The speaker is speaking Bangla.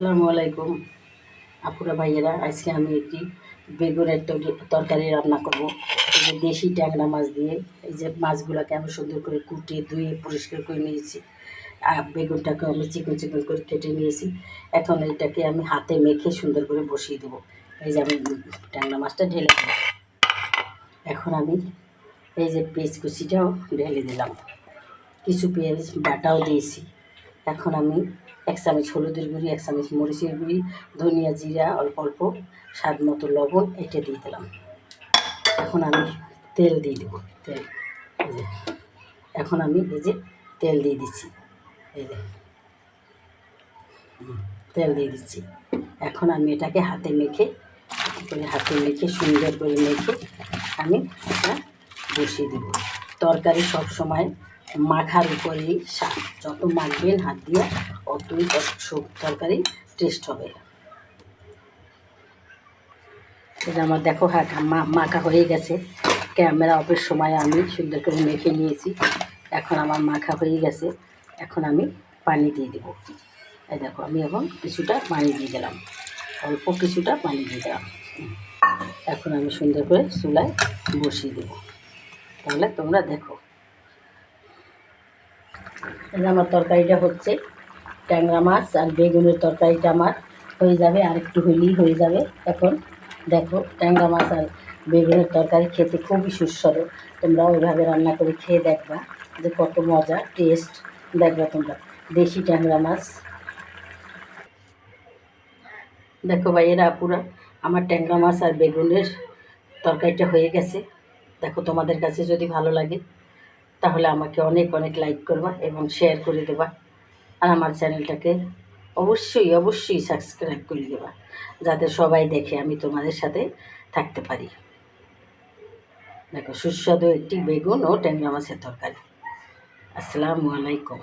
আসসালামু আলাইকুম। আপুরা, ভাইয়েরা, আজকে আমি একটি বেগুনের তরি- তরকারি রান্না করব। এই যে দেশি ট্যাংরা মাছ দিয়ে, এই যে মাছগুলোকে আমি সুন্দর করে কুটে ধুয়ে পরিষ্কার করে নিয়েছি। আর বেগুনটাকে আমি চিকন চিকন করে কেটে নিয়েছি। এখন এটাকে আমি হাতে মেখে সুন্দর করে বসিয়ে দেবো। এই যে আমি ট্যাংরা মাছটা ঢেলে দেবো এখন আমি এই যে পেঁয়াজ ঢেলে দিলাম। কিছু পেঁয়াজ বাটাও দিয়েছি। এখন আমি এক চামচ হলুদের গুঁড়ি, এক চামচ মরিচের গুঁড়ি, ধনিয়া জিরা, অল্প অল্প স্বাদ মতো লবণ এটা দিয়ে দিলাম। এখন আমি তেল দিয়ে দেবো, তেল। এখন আমি এই যে তেল দিয়ে দিচ্ছি। এই যে তেল দিয়ে দিচ্ছি। এখন আমি এটাকে হাতে মেখে হাতে মেখে, সুন্দর করে মেখে আমি এটা বসিয়ে দেবো। তরকারি সব সময় মাখার উপরেই স্বাদ যত মাখবেন হাত দিয়ে, অতই তরকারি টেস্ট হবে। এটা আমার দেখো হ্যাঁ মাখা হয়ে গেছে। ক্যামেরা অফের সময় আমি সুন্দর করে মেখে নিয়েছি। এখন আমার মাখা হয়ে গেছে। এখন আমি পানি দিয়ে দেবো। এই দেখো, আমি এখন কিছুটা পানি দিয়ে দিলাম। অল্প কিছুটা পানি দিয়ে দিলাম। এখন আমি সুন্দর করে চুলায় বসিয়ে দেবো। তাহলে তোমরা দেখো। আমার তরকারিটা হচ্ছে, ট্যাংরা মাছ আর বেগুনের তরকারিটা আমার হয়ে যাবে, আর একটু হইলেই হয়ে যাবে। এখন দেখো, ট্যাংরা মাছ আর বেগুনের তরকারি খেতে খুবই সুস্বাদু। তোমরা ওইভাবে রান্না করে খেয়ে দেখবা যে কত মজা টেস্ট দেখবা তোমরা। দেশি ট্যাংরা মাছ। দেখো ভাইয়েরা, আপুরা, আমার ট্যাংরা মাছ আর বেগুনের তরকারিটা হয়ে গেছে। দেখো তোমাদের কাছে যদি ভালো লাগে। তাহলে আমাকে অনেক অনেক লাইক করবা এবং শেয়ার করে দেবা। আর আমার চ্যানেলটাকে অবশ্যই অবশ্যই সাবস্ক্রাইব করে দেবা, যাতে সবাই দেখে আমি তোমাদের সাথে থাকতে পারি। দেখো, সুস্বাদু একটি বেগুন ও ট্যাংরা মাছের তরকারি। আসসালামু আলাইকুম।